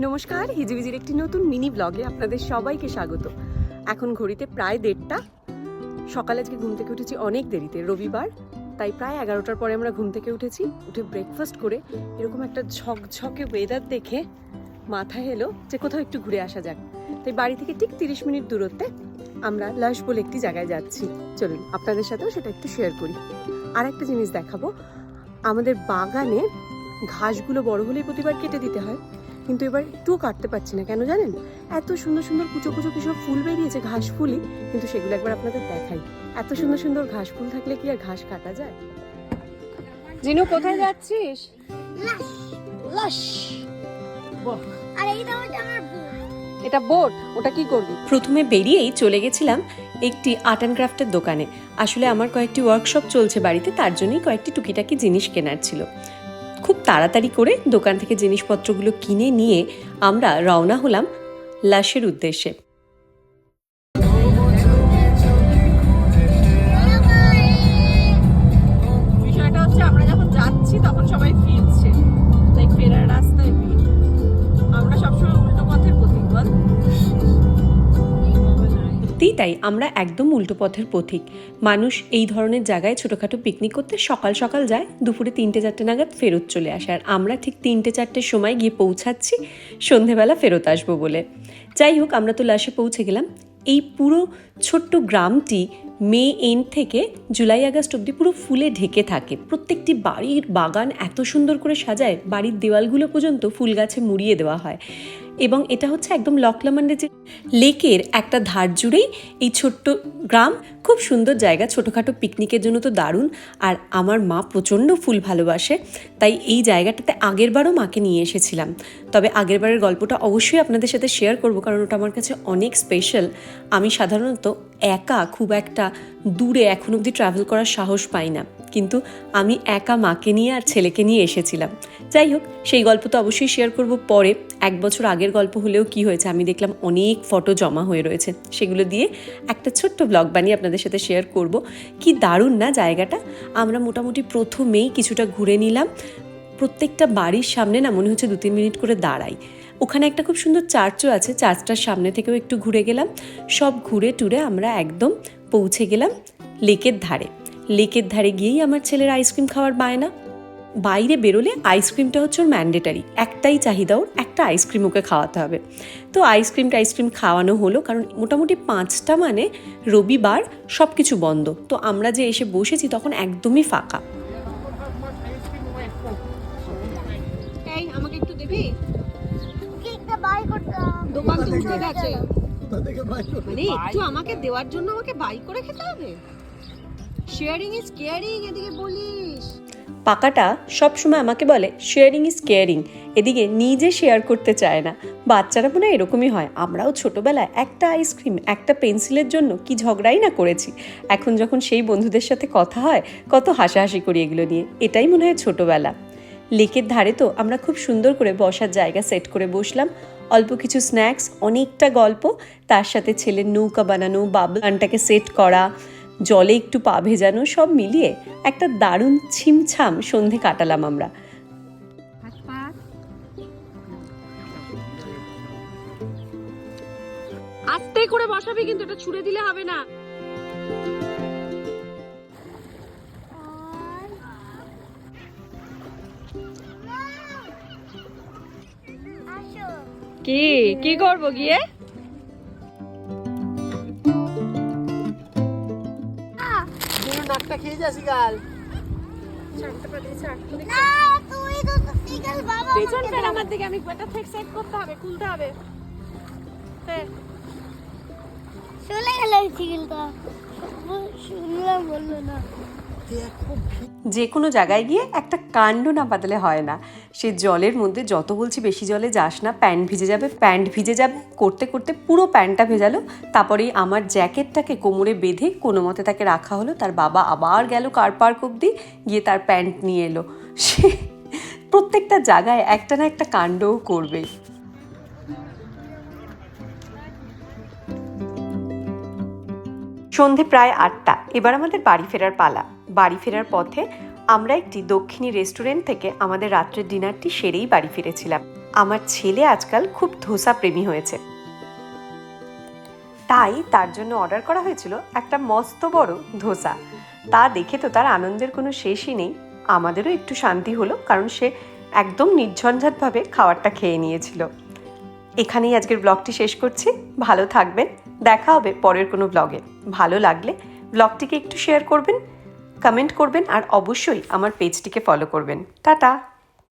নমস্কার, হিজিবিজির একটি নতুন মিনি ব্লগে আপনাদের সবাইকে স্বাগত। এখন ঘড়িতে প্রায় দেড়টা। সকালে আজকে ঘুম থেকে উঠেছি অনেক দেরিতে, রবিবার। তাই প্রায় এগারোটার পরে আমরা ঘুম থেকে উঠেছি, উঠে ব্রেকফাস্ট করে এরকম একটা ঝকঝকে ওয়েদার দেখে মাথায় এলো যে কোথাও একটু ঘুরে আসা যাক। তাই বাড়ি থেকে ঠিক তিরিশ মিনিট দূরত্বে আমরা লাশ বলে একটি জায়গায় যাচ্ছি। চলুন, আপনাদের সাথেও সেটা একটু শেয়ার করি। আর একটা জিনিস দেখাবো। আমাদের বাগানে ঘাসগুলো বড় হলেই প্রতিবার কেটে দিতে হয়। কিন্তু এবার একটুও কাটতে পারছি না কেন জানেন? এত সুন্দর সুন্দর কুচো কুচো কিছু ফুল বেরিয়েছে ঘাস ফুলই কিন্তু সেগুলো একবার আপনাদের দেখাই। এত সুন্দর সুন্দর ঘাস ফুল থাকলে কি আর ঘাস কাটা যায়? জিনু কোথায় যাচ্ছিস? লাশ। লাশ আর এইটা আমার এটা বোট? ওটা কি করবি? প্রথমে বেরিয়েই চলে গেছিলাম একটি আর্ট অ্যান্ড ক্রাফটের দোকানে। আসলে আমার কয়েকটি ওয়ার্কশপ চলছে বাড়িতে তার জন্যই কয়েকটি টুকিটাকি জিনিস কেনার ছিল। খুব তাড়াতাড়ি করে দোকান থেকে জিনিসপত্রগুলো কিনে নিয়ে আমরা রওনা হলাম লাশের উদ্দেশ্যে। তাই আমরা একদম উল্টো পথের পথিক। মানুষ এই ধরনের জায়গায় ছোটোখাটো পিকনিক করতে সকাল সকাল যায়, দুপুরে তিনটে চারটে নাগাদ ফেরত চলে আসে। আর আমরা ঠিক তিনটে চারটের সময় গিয়ে পৌঁছাচ্ছি, সন্ধেবেলা ফেরত আসব বলে। যাই হোক, আমরা তো লাশে পৌঁছে গেলাম। এই পুরো ছোট্ট গ্রামটি মে এন্ড থেকে জুলাই আগস্ট অবধি পুরো ফুলে ঢেকে থাকে। প্রত্যেকটি বাড়ির বাগান এত সুন্দর করে সাজায়, বাড়ির দেওয়ালগুলো পর্যন্ত ফুল গাছে মুড়িয়ে দেওয়া হয়। এবং এটা হচ্ছে একদম লকলামান্ডে যে লেকের একটা ধার জুড়েই এই ছোট্ট গ্রাম, খুব সুন্দর জায়গা, ছোটোখাটো পিকনিকের জন্য তো দারুণ। আর আমার মা প্রচণ্ড ফুল ভালোবাসে, তাই এই জায়গাটাতে আগেরবারও মাকে নিয়ে এসেছিলাম। তবে আগেরবারের গল্পটা অবশ্যই আপনাদের সাথে শেয়ার করব, কারণ ওটা আমার কাছে অনেক স্পেশাল আমি সাধারণত একা খুব একটা দূরে এখন অবধি ট্রাভেল করার সাহস পাই না। কিন্তু আমি একা মাকে নিয়ে আর ছেলেকে নিয়ে এসেছিলাম। যাই হোক, সেই গল্প তো অবশ্যই শেয়ার করব পরে। এক বছর আগের গল্প হলেও কি হয়েছে আমি দেখলাম অনেক ফটো জমা হয়ে রয়েছে। সেগুলো দিয়ে একটা ছোট্ট ব্লগ বানিয়ে আপনাদের সাথে শেয়ার করব। কি দারুণ না জায়গাটা? আমরা মোটামুটি প্রথমেই কিছুটা ঘুরে নিলাম। প্রত্যেকটা বাড়ির সামনে না মনে হচ্ছে দু তিন মিনিট করে দাঁড়াই। ওখানে একটা খুব সুন্দর চার্চও আছে চার্চটার সামনে থেকেও একটু ঘুরে গেলাম। সব ঘুরে টুরে আমরা একদম পৌঁছে গেলাম লেকের ধারে। লেকের ধারে গিয়েই আমার ছেলের আইসক্রিম খাওয়ার বায়না। বাইরে বেরোলে আইসক্রিমটা হচ্ছে ওর ম্যান্ডেটারি। একটাই চাহিদা ওর একটা আইসক্রিম ওকে খাওয়াতে হবে। তো আইসক্রিম টাইসক্রিম খাওয়ানো হলো কারণ মোটামুটি পাঁচটা মানে রবিবার সব কিছু বন্ধ। তো আমরা যে এসে বসেছি তখন একদমই ফাঁকা। আমাকে একটু দিবি? কেকটা বাই করতাম দোকান তো উঠে গেছে। মানে একটু আমাকে দেওয়ার জন্য আমাকে বাই করে খেতে হবে? শেয়ারিং ইজ কেয়ারিং এদিকে বলিস। পাকাটা সবসময় আমাকে বলে শেয়ারিং ইজ কেয়ারিং এদিকে নিজে শেয়ার করতে চায় না। বাচ্চারা মনে এরকমই হয়। আমরাও ছোটোবেলায় একটা আইসক্রিম একটা পেন্সিলের জন্য কি ঝগড়াই না করেছি। এখন যখন সেই বন্ধুদের সাথে কথা হয়, কত হাসাহাসি করি এগুলো নিয়ে। এটাই মনে হয় ছোটোবেলা। লেকের ধারে তো আমরা খুব সুন্দর করে বসার জায়গা সেট করে বসলাম। অল্প কিছু স্ন্যাক্স অনেকটা গল্প, তার সাথে ছেলের নৌকা বানানো বাবু গানটাকে সেট করা জলে একটু পা ভেজানো সব মিলিয়ে একটা দারুণ ছিমছাম সন্ধে কাটালাম আমরা। আস্তে করে বসাবি কিন্তু এটা ছুড়ে দিলে হবে না। কি? কি করব গিয়ে? নাকটা খেয়ে যা গাল না তুই তো সিগল বাবা পেছন ফের আমার দিকে আমি এটা ঠিক সেট করতে হবে খুলতে হবে। চলে গেল সিগলটা শুনলাম বলল না। যে কোনো জায়গায় গিয়ে একটা কাণ্ড না বাদলে হয় না। সে জলের মধ্যে যত বলছি বেশি জলে যাস না, প্যান্ট ভিজে যাবে, প্যান্ট ভিজে যাবে, করতে করতে পুরো প্যান্টটা ভেজালো। তারপরেই আমার জ্যাকেটটাকে কোমরে বেঁধে কোনো মতে তাকে রাখা হলো। তার বাবা আবার গেল কার পার্ক অব্দি গিয়ে তার প্যান্ট নিয়ে এলো। সে প্রত্যেকটা জায়গায় একটা না একটা কাণ্ডও করবে। সন্ধে প্রায় আটটা। এবার আমাদের বাড়ি ফেরার পালা। বাড়ি ফেরার পথে আমরা একটি দক্ষিণী রেস্টুরেন্ট থেকে আমাদের রাত্রের ডিনারটি সেরেই বাড়ি ফিরেছিলাম। আমার ছেলে আজকাল খুব ধোসা প্রেমী হয়েছে। তাই তার জন্য অর্ডার করা হয়েছিল একটা মস্ত বড় ধোসা। তা দেখে তো তার আনন্দের কোনো শেষই নেই। আমাদেরও একটু শান্তি হলো কারণ সে একদম নির্ঝঞ্ঝাটভাবে খাবারটা খেয়ে নিয়েছিল। এখানেই আজকের ব্লগটি শেষ করছি। ভালো থাকবেন। দেখা হবে পরের কোনো ব্লগে। ভালো লাগলে ব্লগটিকে একটু শেয়ার করবেন। কমেন্ট করবেন আর অবশ্যই আমার পেজটিকে ফলো করবেন। টাটা!